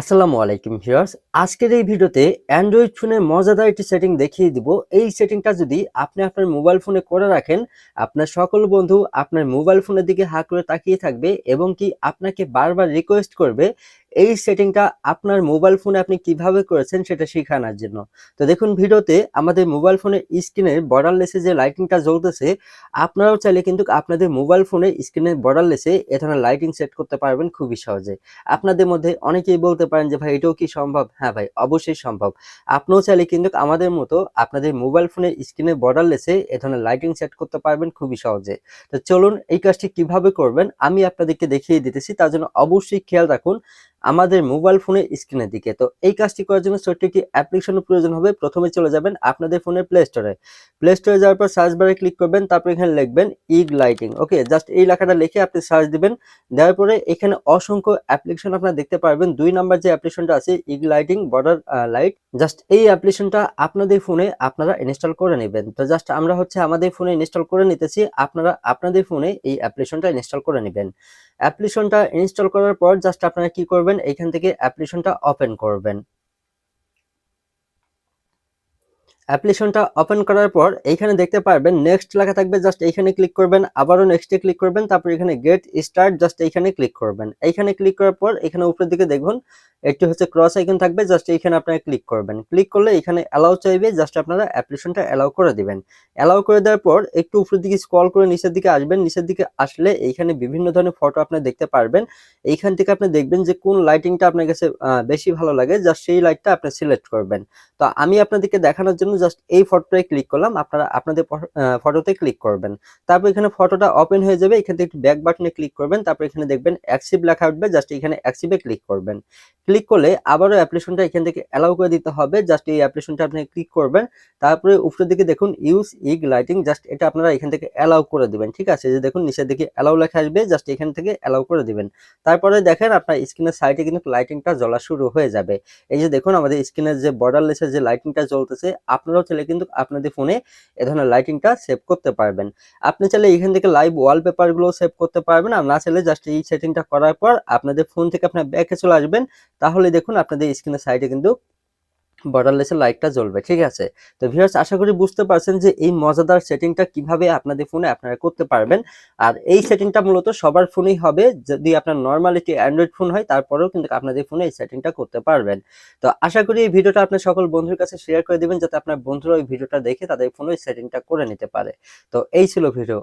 আসসালামু আলাইকুম ভিউয়ার্স। আজকের এই ভিডিওতে অ্যান্ড্রয়েড ফোনে মজাদার একটি সেটিং দেখিয়ে দিব। এই সেটিংটা যদি আপনি আপনার মোবাইল ফোনে করে রাখেন, আপনার সকল বন্ধু আপনার মোবাইল ফোনের দিকে হা করে তাকিয়ে থাকবে এবং কি আপনাকে বারবার রিকোয়েস্ট করবে এই সেটিংটা আপনার মোবাইল ফোনে আপনি কীভাবে করেছেন সেটা শেখানোর জন্য। তো দেখুন, ভিডিওতে আমাদের মোবাইল ফোনের স্ক্রিনের বর্ডারলেসে যে লাইটিংটা জ্বলতেছে, আপনারাও চাইলে কিন্তু আপনাদের মোবাইল ফোনের স্ক্রিনের বর্ডারলেসে এ ধরনের লাইটিং সেট করতে পারবেন খুবই সহজে। আপনাদের মধ্যে অনেকেই বলতে পারেন যে, ভাই, এটাও কি সম্ভব? হ্যাঁ ভাই, অবশ্যই সম্ভব। আপনিও চাইলে কিন্তু আমাদের মতো আপনাদের মোবাইল ফোনের স্ক্রিনে বর্ডারলেসে এ ধরনের লাইটিং সেট করতে পারবেন খুবই সহজে। তো চলুন, এই কাজটি কীভাবে করবেন, আমি আপনাদেরকে দেখিয়ে দিতেছি, তার জন্য অবশ্যই খেয়াল রাখুন আমাদের মোবাইল ফোনের স্ক্রিনের দিকে। তো এই কাজটি করার জন্য ছোট্ট একটি অ্যাপ্লিকেশনের প্রয়োজন হবে। প্রথমে চলে যাবেন আপনাদের ফোনের প্লে স্টোরে প্লে স্টোরে যাওয়ার পর সার্চ বারে ক্লিক করবেন, তারপর এখানে লিখবেন ইগ লাইটিং ওকে জাস্ট এই লেখাটা লিখে আপনি সার্চ দিবেন। দেওয়ার পরে এখানে অসংখ্য অ্যাপ্লিকেশন আপনারা দেখতে পারবেন। দুই নাম্বার যে অ্যাপ্লিকেশনটা আছে ইগ লাইটিং বর্ডার লাইট জাস্ট এই অ্যাপ্লিকেশনটা আপনাদের ফোনে আপনারা ইনস্টল করে নেবেন। তো জাস্ট আমরা হচ্ছে আমাদের ফোনে ইনস্টল করে নিতেছি। আপনারা আপনাদের ফোনে এই অ্যাপ্লিকেশনটা ইনস্টল করে নেবেন। অ্যাপ্লিকেশনটা ইনস্টল করার পর জাস্ট আপনারা কি করবেন এইখান থেকে অ্যাপ্লিকেশনটা ওপেন করবেন। অ্যাপ্লিকেশনটা ওপেন করার পর এইখানে দেখতে পারবেন নেক্সট লেখা থাকবে, জাস্ট এইখানে ক্লিক করবেন, আবারও নেক্সটে ক্লিক করবেন, তারপর এখানে গেট স্টার্ট, জাস্ট এইখানে ক্লিক করবেন। এইখানে ক্লিক করার পর এখানে উপরের দিকে দেখুন, একটি হচ্ছে ক্রস আইকন থাকবে, জাস্ট এইখানে আপনারা ক্লিক করবেন। ক্লিক করলে এখানে অ্যালাউ চাইবে, জাস্ট আপনারা অ্যাপ্লিকেশনটা অ্যালাউ করে দিবেন। অ্যালাউ করে দেওয়ার পর একটু উপরের দিকে স্ক্রল করে নিচের দিকে আসবেন, নিচের দিকে আসলে এইখানে বিভিন্ন ধরনের ফটো আপনি দেখতে পারবেন। এইখান থেকে আপনি দেখবেন যে কোন লাইটিংটা আপনার কাছে বেশি ভালো লাগে, জাস্ট সেই লাইটটা আপনি সিলেক্ট করবেন। তো আমি আপনাদেরকে দেখানোর জন্য জাস্ট এই ফটোটায় ক্লিক করলাম, আপনারা আপনাদের ফটোতে ক্লিক করবেন। তারপর এখানে ফটোটা ওপেন হয়ে যাবে, এখান থেকে ব্যাক বাটনে ক্লিক করবেন, তারপর এখানে দেখবেন অ্যাক্সিভ লেখা উঠবে জাস্ট এখানে অ্যাক্সিভে ক্লিক করবেন। ক্লিক করলে আবারও অ্যাপ্লিকেশনটা এখান থেকে অ্যালাউ করে দিতে হবে জাস্ট এই অ্যাপ্লিকেশনটা আপনি ক্লিক করবেন, তারপরে উপরের দিকে দেখুন ইউজ ইগ লাইটিং জাস্ট এটা আপনারা এখান থেকে অ্যালাউ করে দিবেন, ঠিক আছে? যে দেখুন নিচের দিকে অ্যালাউ লেখা আসবে জাস্ট এখান থেকে অ্যালাউ করে দিবেন। তারপরে দেখেন আপনার স্ক্রিনের সাইডে কিন্তু লাইটিংটা জ্বলা শুরু হয়ে যাবে। এই যে দেখুন আমাদের স্ক্রিনের যে বর্ডারলেসের যে লাইটিংটা জ্বলতেছে আপনারাও চাইলে কিন্তু আপনাদের ফোনে এ ধরনের লাইটিংটা সেভ করতে পারবেন। আপনি চাইলে এখান থেকে লাইভ ওয়ালপেপারগুলো সেভ করতে পারবেন আর না চাইলে জাস্ট এই সেটিংটা করার পর আপনাদের ফোন থেকে আপনার ব্যাকে চলে আসবেন। তাহলে দেখুন আপনাদের স্ক্রিনের সাইডে কিন্তু বর্ডারলেসের লাইটটা জ্বলবে, ঠিক আছে? তো ভিউয়ার্স আশা করি বুঝতে পারছেন যে এই মজাদার সেটিংটা কীভাবে আপনাদের ফোনে আপনারা করতে পারবেন। আর এই সেটিংটা মূলত সবার ফোনেই হবে, যদি আপনার নর্মাল একটি অ্যান্ড্রয়েড ফোন হয়, তারপরেও কিন্তু আপনাদের ফোনে এই সেটিংটা করতে পারবেন। তো আশা করি এই ভিডিওটা আপনার সকল বন্ধুর কাছে শেয়ার করে দিবেন, যাতে আপনার বন্ধুরা ওই ভিডিওটা দেখে তাদের ফোনে ওই সেটিংটা করে নিতে পারে। তো এই ছিল ভিডিও